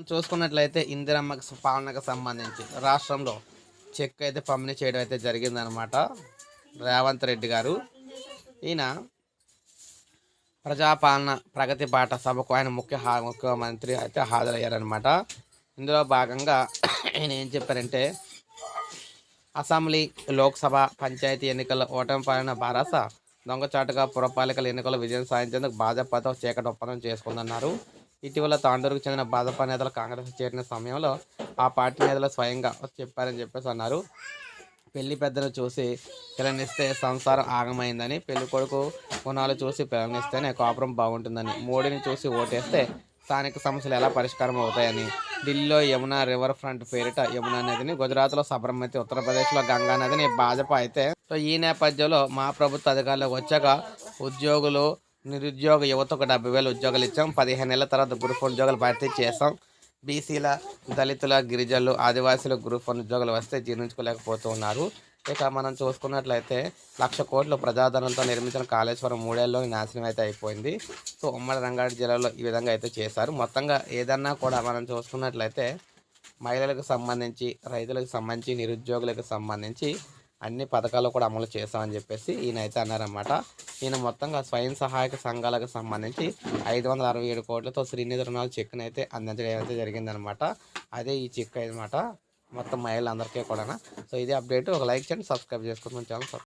మనం చూసుకున్నట్లయితే ఇందిరమ్మ పాలనకు సంబంధించి రాష్ట్రంలో చెక్ అయితే పంపిణీ చేయడం అయితే జరిగిందనమాట. రేవంత్ రెడ్డి గారు. ఈయన ప్రజాపాలన ప్రగతి బాట సభకు ఆయన ముఖ్య ముఖ్యమంత్రి అయితే హాజరయ్యారనమాట. ఇందులో భాగంగా ఆయన ఏం చెప్పారంటే అసెంబ్లీ లోక్సభ పంచాయతీ ఎన్నికల ఓటమి పాలన భారత దొంగచాటుగా పురపాలికల ఎన్నికలు విజయం సాధించేందుకు భాజపాతో చీకటి ఒప్పందం చేసుకుందన్నారు. ఇటీవల తాండూరుకు చెందిన భాజపా నేతలు కాంగ్రెస్ చేరిన సమయంలో ఆ పార్టీ నేతలు స్వయంగా చెప్పారని చెప్పేసి అన్నారు. పెళ్ళి పెద్దను చూసి పిల్లనిస్తే సంసారం ఆగమైందని పెళ్ళి కొడుకు గుణాలు చూసి పిల్లనిస్తేనే కాపురం బాగుంటుందని మోడీని చూసి ఓటేస్తే స్థానిక సమస్యలు ఎలా పరిష్కారం అవుతాయని ఢిల్లీలో యమునా రివర్ ఫ్రంట్ పేరిట యమునా నదిని గుజరాత్లో సబర్మతి ఉత్తరప్రదేశ్లో గంగా నదిని భాజపా అయితే సో ఈ నేపథ్యంలో మా ప్రభుత్వ అధికారులకు వచ్చాక ఉద్యోగులు నిరుద్యోగ యువతకు డెబ్బై వేలు ఉద్యోగాలు ఇచ్చాం. పదిహేను నెలల తర్వాత గ్రూప్ వన్ ఉద్యోగాలు భర్తీ చేసాం బీసీల దళితుల గిరిజనులు ఆదివాసులు గ్రూప్ వన్ ఉద్యోగాలు వస్తే జీర్ణించుకోలేకపోతూ ఉన్నారు ఇక మనం చూసుకున్నట్లయితే లక్ష కోట్లు ప్రజాధనంతో నిర్మించిన కాళేశ్వరం మూడేళ్ళలో నాశనం అయితే అయిపోయింది. సో ఉమ్మడి రంగారెడ్డి జిల్లాలో ఈ విధంగా అయితే చేశారు. మొత్తంగా ఏదన్నా కూడా మనం చూసుకున్నట్లయితే మహిళలకు సంబంధించి రైతులకు సంబంధించి నిరుద్యోగులకు సంబంధించి అన్ని పథకాలు కూడా అమలు చేస్తామని చెప్పేసి ఈయన అయితే అన్నారన్నమాట. ఈయన మొత్తంగా స్వయం సహాయక సంఘాలకు సంబంధించి ఐదు వందల అరవై ఏడు కోట్లతో శ్రీనిధి రుణాలు చెక్ను అయితే అందించడం అయితే జరిగిందనమాట అదే ఈ చెక్ అనమాట మొత్తం మహిళలందరికీ కూడా సో ఇదే అప్డేట్. ఒక లైక్ చేయండి సబ్స్క్రైబ్ చేసుకోండి మన ఛానల్.